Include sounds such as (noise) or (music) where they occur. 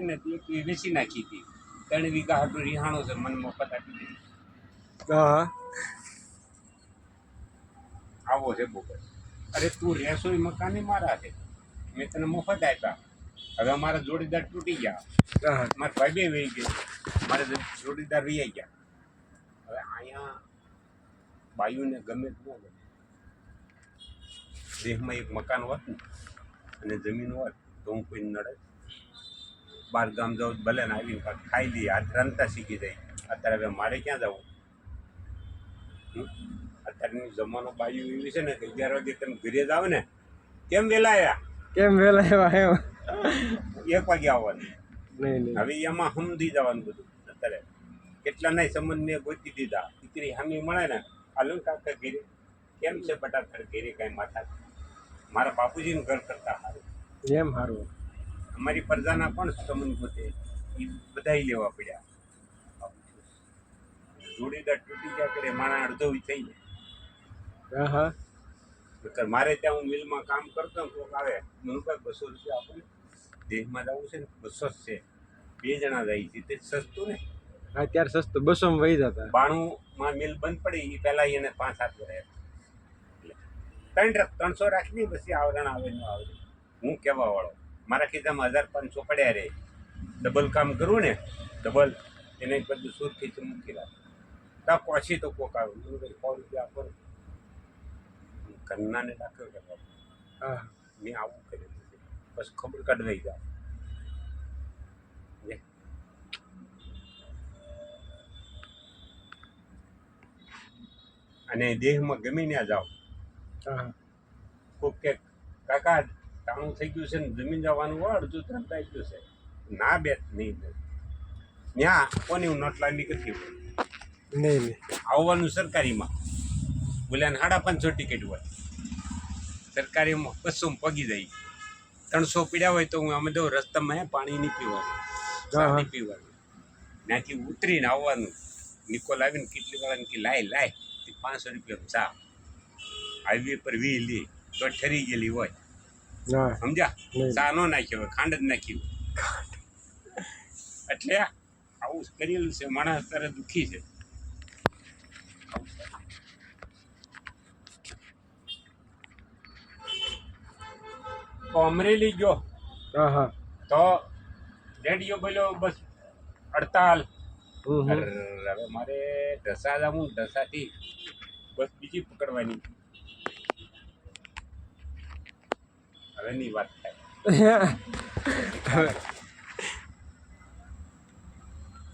ને નથી એક વેચી નાખી હતી. ત્રણ વીઘા હાટું રિહાણો છે મને મફત આપી દીધી. હા. આવો છે બોગસ. અરે તું રહેશો એ મકાને મારા છે મેં તને મફત આપ્યા. હવે અમારા જોડીદાર તૂટી ગયા. મારા ભાઈ બે વહી ગઈ મારે જોડીદાર વહી ગયા. હવે અહીંયા બાયુને ગમે તો ન ગમે. દેહમાં એક મકાન હોત ને અને જમીન હોત તો હું કોઈ નડે બાર ગામ જાઉં ભલે ને આવીને કાંઈક ખાઈ લઈએ. આ રમતા શીખી જાય. અત્યારે હવે મારે ક્યાં જવું? અત્યારનું જમાનો બાયું એવી છે ને કે અગિયાર વાગે તમે ઘરે જાવ ને. કેમ વહેલા આવ્યા કેમ વેલા આવ્યા એમ? એક વાગે આવવાનું. નહીં હવે એમાં સમજી જવાનું બધું. અત્યારે કેટલા નહીં મેં ગોતી દીધા. દીકરી હામી મળે ને ને કાકા ઘેરે. કેમ છે બટા ઘેરે કાંઈ માથા? મારા બાપુજીનું ઘર કરતા સારું. એમ સારું. અમારી પ્રજાના પણ સંબંધ ગોતે એ બધાય લેવા પડ્યા. જોડીદાર તૂટી ગયા કરે માણા અડધો ઈ થઈ જાય હા હા. મારે ત્યાં હું મિલમાં કામ કરતો કોક આવે મને કાંઈ બસો રૂપિયા આપું દેશમાં જવું છે ને બસો જ છે. બે જણા જાય છે તે સસ્તું ને. અત્યારે સસ્તું બસો માં વહી જતા. બાણુંમાં મિલ બંધ પડી એ પહેલાં એને પાંચ સાત રહ્યા ત્રણ ત્રણસો રાખી પછી આવરણ આવે ન આવે. હું કહેવા વાળો મારા ખિસ્સામાં હજાર પાંચસો પડ્યા રહે ડબલ કામ કરું ને ડબલ એને બધું સુરથી ખીચું મૂકી રાખે. તા પછી તો કોક આવ્યું સો રૂપિયા આપો કન્નાને દાખલ કરવા હા. મેં આવું કર્યું બસ ખબર કાઢવાઈ જાય. અને દેહમાં ગમી ત્યાં જાઓ કોક કે કાકા ટાણું થઈ ગયું છે ને જમીન જવાનું હોય અડધું ત્રણ થઈ ગયું છે ના બે નહીં ત્યાં કોની નોટ લાંબી કરતી નહીં નહીં. આવવાનું સરકારીમાં. બોલ્યા સાડા પાંચસો ટિકિટ હોય. સરકારીમાં બસો પગી જાય. ત્રણસો પીડ્યા હોય તો હું અમે દઉં રસ્તામાં પાણી નહીં પીવાનું નહીં પીવાનું. ત્યાંથી ઉતરીને આવવાનું. નિકોલ આવીને કેટલી વાળાને કે લાય લાય. પાંચસો રૂપિયા ચા. હાઈવે પર વી લે તો ઠરી ગયેલી હોય. હા સમજ્યા. ચા નો નાખ્યો ખાંડ જ નાખી એટલે આવું કરેલું છે માણસ અત્યારે દુઃખી છે. અમરેલી ગયો. તો રેડિયો બોલ્યો બસ. અરર, હવે મારે ઢસા જવું ઢસાથી બસ બીજી પકડવાની. હવે ની વાત થાય. (laughs)